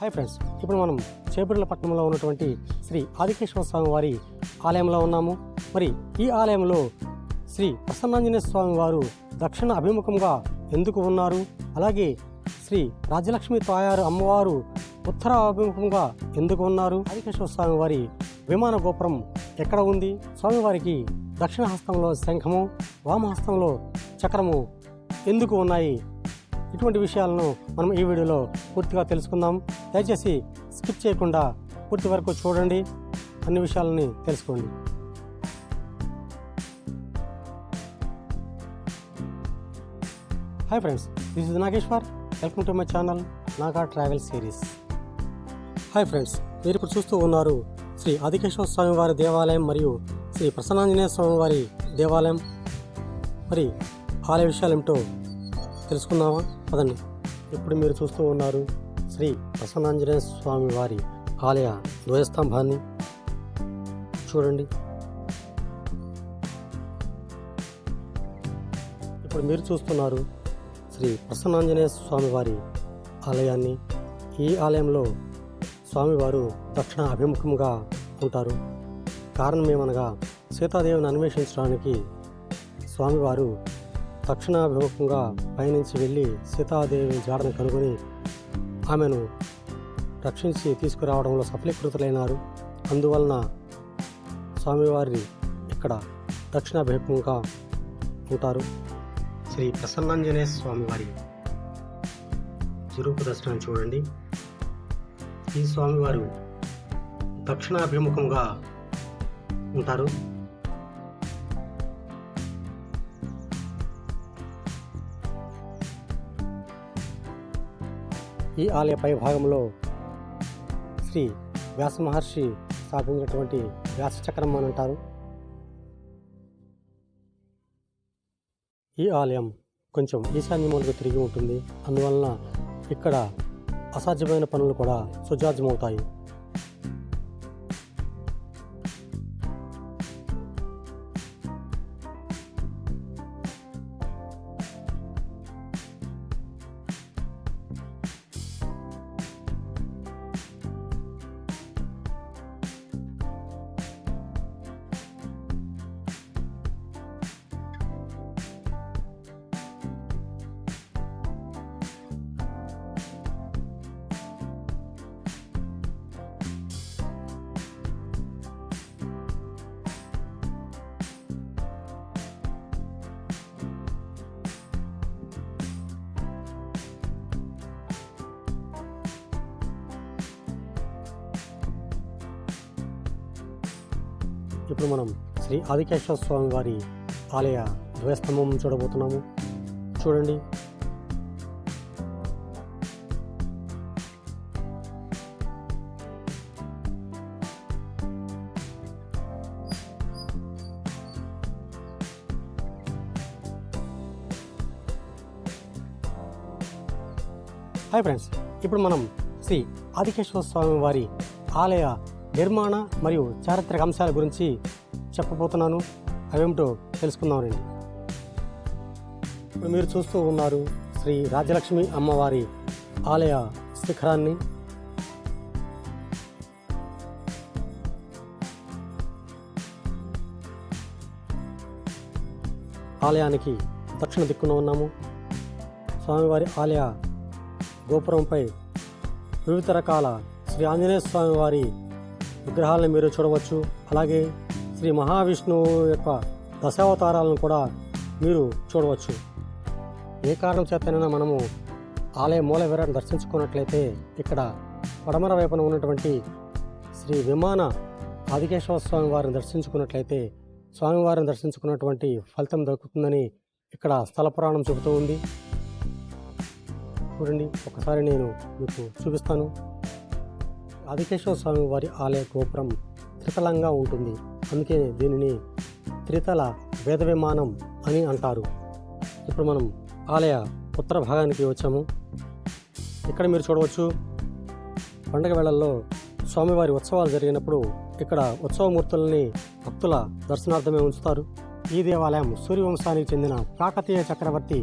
Hi friends ఇప్పుడు మనం చేపూర్ల పట్టణంలో ఉన్నటువంటి శ్రీ ఆదికేశ్వర స్వామి వారి ఆలయంలో ఉన్నాము. మరి ఈ ఆలయంలో శ్రీ ప్రసన్నాంజనేయ స్వామి వారు దక్షిణ అభిముఖంగా ఎందుకు ఉన్నారు? అలాగే శ్రీ రాజలక్ష్మి తాయారు అమ్మవారు ఉత్తర అభిముఖంగా ఎందుకు ఉన్నారు? ఆదికేశ్వర స్వామి వారి విమాన గోపురం ఎక్కడ ఉంది? స్వామివారికి దక్షిణ హస్తంలో శంఖము వామహస్తంలో చక్రము ఎందుకు ఉన్నాయి? ఇటువంటి విషయాలను మనం ఈ వీడియోలో పూర్తిగా తెలుసుకుందాం. దయచేసి స్కిప్ చేయకుండా పూర్తి వరకు చూడండి. అన్ని విషయాలని తెలుసుకోండి. Hi friends this is Nageshwar welcome to my channel Naga travel series. Hi friends మీరు ఇప్పుడు చూస్తూ ఉన్నారు శ్రీ ఆదికేశ్వర స్వామి వారి దేవాలయం మరియు శ్రీ ప్రసన్నాంజనేయ స్వామి వారి దేవాలయం. మరి ఆలయ విషయాలు ఏమిటో తెలుసుకుందామా? పదండి. ఇప్పుడు మీరు చూస్తూ ఉన్నారు శ్రీ ప్రసన్నాంజనేయ స్వామి వారి ఆలయ ధ్వజస్తంభాన్ని. చూడండి. ఇప్పుడు మీరు చూస్తున్నారు శ్రీ ప్రసన్నాంజనేయ స్వామి వారి ఆలయాన్ని. ఈ ఆలయంలో స్వామివారు దక్షిణ అభిముఖంగా ఉంటారు. కారణం ఏమనగా సీతాదేవిని అన్వేషించడానికి స్వామివారు దక్షిణాభిముఖంగా పయనించి వెళ్ళి సీతాదేవి జాడను కనుగొని ఆమెను రక్షించి తీసుకురావడంలో సఫలీకృతులైనారు. అందువలన స్వామివారి ఇక్కడ దక్షిణాభిముఖంగా ఉంటారు. శ్రీ ప్రసన్నాంజనేయ స్వామివారి స్వరూప దర్శనం చూడండి. ఈ స్వామివారు దక్షిణాభిముఖంగా ఉంటారు. ఈ ఆలయ పైభాగంలో శ్రీ వ్యాస మహర్షి స్థాపించినటువంటి వ్యాసచక్రం అని అంటారు. ఈ ఆలయం కొంచెం ఈశాన్యములకు తిరిగి ఉంటుంది. అందువలన ఇక్కడ అసాధ్యమైన పనులు కూడా సుజాధ్యమవుతాయి ఇప్పుడు మనం శ్రీ ఆదికేశ్వర స్వామి వారి ఆలయ ధ్వజస్తంభం చూడబోతున్నాము. చూడండి. హాయ్ ఫ్రెండ్స్ ఇప్పుడు మనం శ్రీ ఆదికేశ్వర స్వామి వారి ఆలయ నిర్మాణ మరియు చారిత్రక అంశాల గురించి చెప్పబోతున్నాను. అవేమిటో తెలుసుకుందాం రండి. ఇప్పుడు మీరు చూస్తూ ఉన్నారు శ్రీ రాజలక్ష్మి అమ్మవారి ఆలయ శిఖరాన్ని. ఆలయానికి దక్షిణ దిక్కున ఉన్నాము. స్వామివారి ఆలయ గోపురంపై వివిధ రకాల శ్రీ ఆంజనేయ స్వామివారి విగ్రహాలను మీరు చూడవచ్చు. అలాగే శ్రీ మహావిష్ణువు యొక్క దశావతారాలను కూడా మీరు చూడవచ్చు. ఏ కారణం చేతనైనా మనము ఆలయ మూల విరాన్ని దర్శించుకున్నట్లయితే ఇక్కడ పడమర వైపున ఉన్నటువంటి శ్రీ విమాన ఆదికేశ్వర స్వామి వారిని దర్శించుకున్నట్లయితే స్వామివారిని దర్శించుకున్నటువంటి ఫలితం దక్కుతుందని ఇక్కడ స్థల పురాణం చెబుతూ ఉంది. చూడండి ఒకసారి నేను మీకు చూపిస్తాను. ఆదికేశ్వర స్వామి వారి ఆలయ గోపురం త్రితలంగా ఉంటుంది. అందుకే దీనిని త్రితల వేద విమానం అని అంటారు. ఇప్పుడు మనం ఆలయ ఉత్తర భాగానికి వచ్చాము. ఇక్కడ మీరు చూడవచ్చు పండగ వేళల్లో స్వామివారి ఉత్సవాలు జరిగినప్పుడు ఇక్కడ ఉత్సవమూర్తుల్ని భక్తుల దర్శనార్థమే ఉంచుతారు. ఈ దేవాలయం సూర్యవంశానికి చెందిన కాకతీయ చక్రవర్తి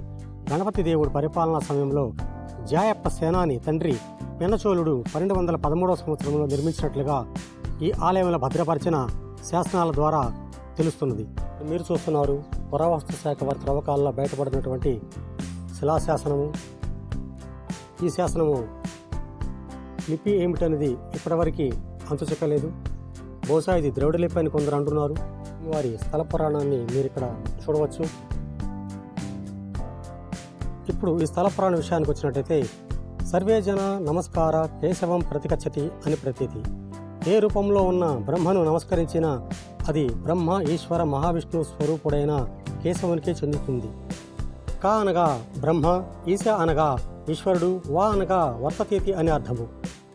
గణపతి దేవుడి పరిపాలనా సమయంలో జాయప్ప సేనాని తండ్రి పెన్నచోళుడు పన్నెండు వందల పదమూడవ సంవత్సరంలో నిర్మించినట్లుగా ఈ ఆలయంలో భద్రపరిచిన శాసనాల ద్వారా తెలుస్తున్నది. మీరు చూస్తున్నారు పురావస్తు శాఖ వారి త్రవ్వకాలలో బయటపడినటువంటి శిలాశాసనము. ఈ శాసనము లిపి ఏమిటనేది ఇప్పటివరకు అంతు చెక్కలేదు బహుశా ఇది ద్రవిడ లిపి అని కొందరు అంటున్నారు. వారి స్థల పురాణాన్ని మీరు ఇక్కడ చూడవచ్చు. ఇప్పుడు ఈ స్థల పురాణ విషయానికి వచ్చినట్టయితే సర్వే జన నమస్కార కేశవం ప్రతికచ్చతి అని ప్రతీతి. ఏ రూపంలో ఉన్న బ్రహ్మను నమస్కరించినా అది బ్రహ్మ ఈశ్వర మహావిష్ణు స్వరూపుడైన కేశవునికి చెందుతుంది. కా అనగా బ్రహ్మ ఈశ అనగా ఈశ్వరుడు వా అనగా వర్తతీతి అని అర్థము.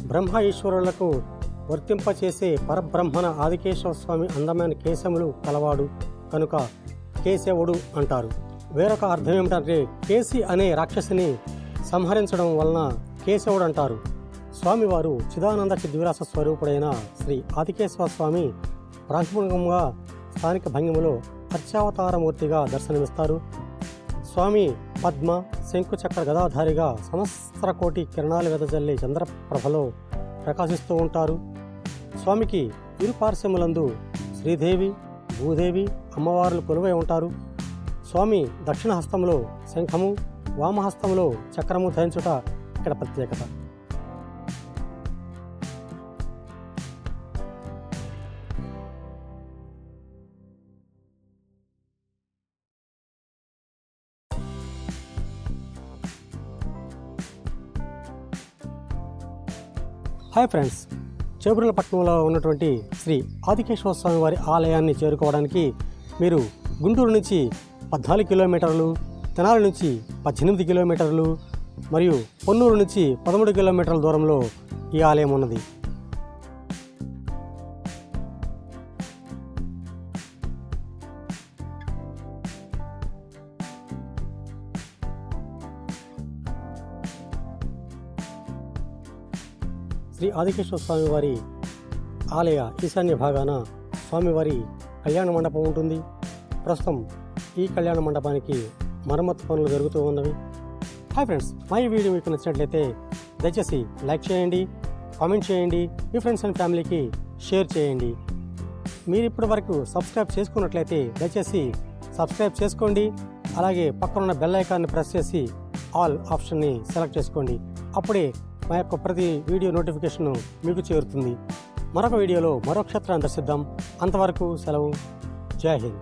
బ్రహ్మ ఈశ్వరులకు వర్తింపచేసే పరబ్రహ్మణ ఆదికేశవ స్వామి అందమైన కేశములు కలవాడు కనుక కేశవుడు అంటారు. వేరొక అర్థం ఏమిటంటే కేసి అనే రాక్షసిని సంహరించడం వలన కేశవుడు అంటారు స్వామివారు చిదానంద చిద్విలాస స్వరూపుడైన శ్రీ ఆదికేశ్వర స్వామి ప్రాతిపంగంగా స్థానిక భంగిమలో అర్చావతారమూర్తిగా దర్శనమిస్తారు. స్వామి పద్మ శంకుచక్ర గదాధారిగా సమస్త్ర కోటి కిరణాలు వెదజల్లే చంద్రప్రభలో ప్రకాశిస్తూ ఉంటారు. స్వామికి ఇరు పార్శ్వములందు శ్రీదేవి భూదేవి అమ్మవార్లు కొలువై ఉంటారు. స్వామి దక్షిణ హస్తంలో శంఖము వామహస్తంలో చక్రము ధరించుట ఇక్కడ ప్రత్యేకత. హాయ్ ఫ్రెండ్స్ చేబురులపట్నంలో ఉన్నటువంటి శ్రీ ఆదికేశ్వర స్వామి వారి ఆలయాన్ని చేరుకోవడానికి మీరు గుంటూరు నుంచి పద్నాలుగు కిలోమీటర్లు తెనాలి నుంచి పద్దెనిమిది కిలోమీటర్లు మరియు పొన్నూరు నుంచి పదమూడు కిలోమీటర్ల దూరంలో ఈ ఆలయం ఉన్నది. శ్రీ ఆదికేశ్వర స్వామివారి ఆలయ ఈశాన్య భాగాన స్వామివారి కళ్యాణ మండపం ఉంటుంది. ప్రస్తుతం ఈ కళ్యాణ మండపానికి మరమ్మతు పనులు జరుగుతూ ఉన్నవి. హాయ్ ఫ్రెండ్స్ మా ఈ వీడియో మీకు నచ్చినట్లయితే దయచేసి లైక్ చేయండి కామెంట్ చేయండి మీ ఫ్రెండ్స్ అండ్ ఫ్యామిలీకి షేర్ చేయండి. మీరు ఇప్పటి వరకు సబ్స్క్రైబ్ చేసుకున్నట్లయితే దయచేసి సబ్స్క్రైబ్ చేసుకోండి అలాగే పక్కనున్న బెల్ ఐకాన్ని ప్రెస్ చేసి ఆల్ ఆప్షన్ని సెలెక్ట్ చేసుకోండి. అప్పుడే మా యొక్క ప్రతి వీడియో నోటిఫికేషన్ మీకు చేరుతుంది. మరొక వీడియోలో మరో క్షేత్రాన్ని దర్శిద్దాం. అంతవరకు సెలవు. జై హింద్.